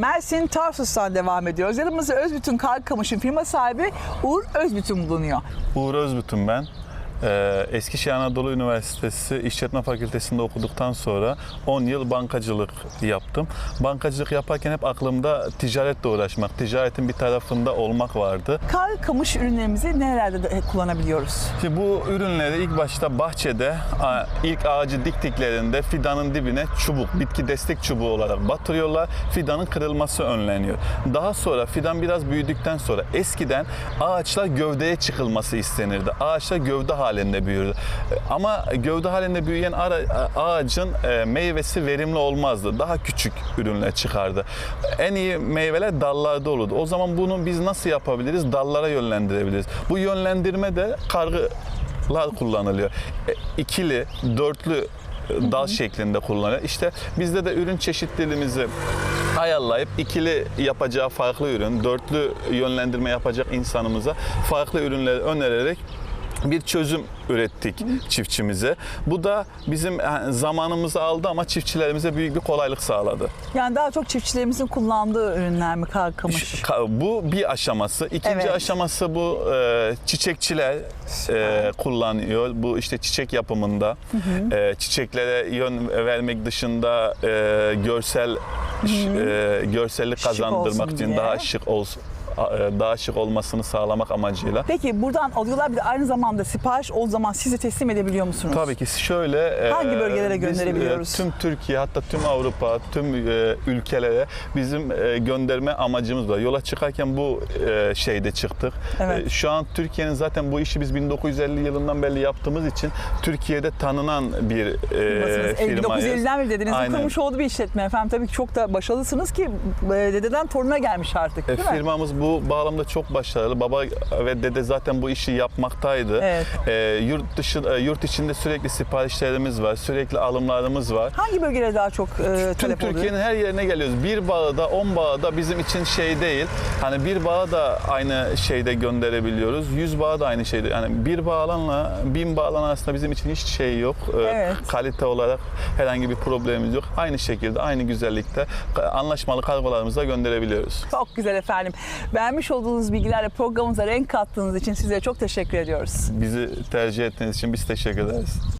Mersin Tarsus'tan devam ediyoruz. Yanımızda Özbütün Karkamış'ın firma sahibi Uğur Özbütün bulunuyor. Uğur Özbütün ben. Ee, Eskişehir Anadolu Üniversitesi İşletme Fakültesi'nde okuduktan sonra 10 yıl bankacılık yaptım. Bankacılık yaparken hep aklımda ticaretle uğraşmak, ticaretin bir tarafında olmak vardı. Karkamış ürünlerimizi nerelerde de kullanabiliyoruz? Şimdi bu ürünleri ilk başta bahçede ilk ağacı diktiklerinde fidanın dibine çubuk, bitki destek çubuğu olarak batırıyorlar. Fidanın kırılması önleniyor. Daha sonra fidan biraz büyüdükten sonra eskiden ağaçlar gövdeye çıkılması istenirdi. Ağaçlar gövde halinde büyürdü. E, Ama gövde halinde büyüyen ağacın e, meyvesi verimli olmazdı. Daha küçük ürünler çıkardı. En iyi meyveler dallarda olurdu. O zaman bunu biz nasıl yapabiliriz? Dallara yönlendirebiliriz. Bu yönlendirme de kargı lar kullanılıyor. E, İkili, dörtlü dal şeklinde kullanılıyor. İşte bizde de ürün çeşitliliğimizi ayarlayıp ikili yapacağı farklı ürün, dörtlü yönlendirme yapacak insanımıza farklı ürünleri önererek bir çözüm ürettik çiftçimize. Bu da bizim yani zamanımızı aldı ama çiftçilerimize büyük bir kolaylık sağladı. Yani daha çok çiftçilerimizin kullandığı ürünler mi Karkamış? Ka- Bu bir aşaması. İkinci Evet. aşaması bu e, çiçekçiler e, kullanıyor. Bu işte çiçek yapımında e, çiçeklere yön vermek dışında e, görsel e, görsellik kazandırmak için diye. daha şık olsun e, daha şık olmasını sağlamak amacıyla. Peki buradan alıyorlar bir de aynı zamanda sipariş o zaman size teslim edebiliyor musunuz? Tabii ki şöyle e, Hangi bölgelere biz, gönderebiliyoruz? e, tüm Türkiye hatta tüm Avrupa, tüm e, ülkelere bizim e, gönderme amacımız var. Yola çıkarken bu e, şeyde çıktık. Evet. E, Şu an Türkiye'nin zaten bu işi biz 1950 yılından beri yaptığımız için Türkiye'de tanınan bir e, firmayız. 1950'den beri dedenizin Aynen. kurmuş olduğu bir işletme efendim. Tabii ki çok da başarılısınız ki e, dededen toruna gelmiş artık E, değil mi? firmamız bu bağlamda çok başarılı. Baba ve dede zaten bu işi yapmaktaydı. Evet. E, yurt dışı e, yurt içinde sürekli siparişlerimiz var, sürekli alımlarımız var. Hangi bölgelere daha çok e, Tüm talep? Türkiye'nin her yerine geliyoruz. Bir bağı da on bağı da bizim için şey değil. Hani bir bağı da aynı şeyde gönderebiliyoruz. Yüz bağı da aynı şeyde. Yani bir bağlanla bin bağlan arasında bizim için hiç şey yok. Ee, Evet. Kalite olarak herhangi bir problemimiz yok. Aynı şekilde, aynı güzellikte anlaşmalı kargolarımızla gönderebiliyoruz. Çok güzel efendim. Vermiş olduğunuz bilgilerle programımıza renk kattığınız için size çok teşekkür ediyoruz. Bizi tercih ettiğiniz için biz teşekkür ederiz.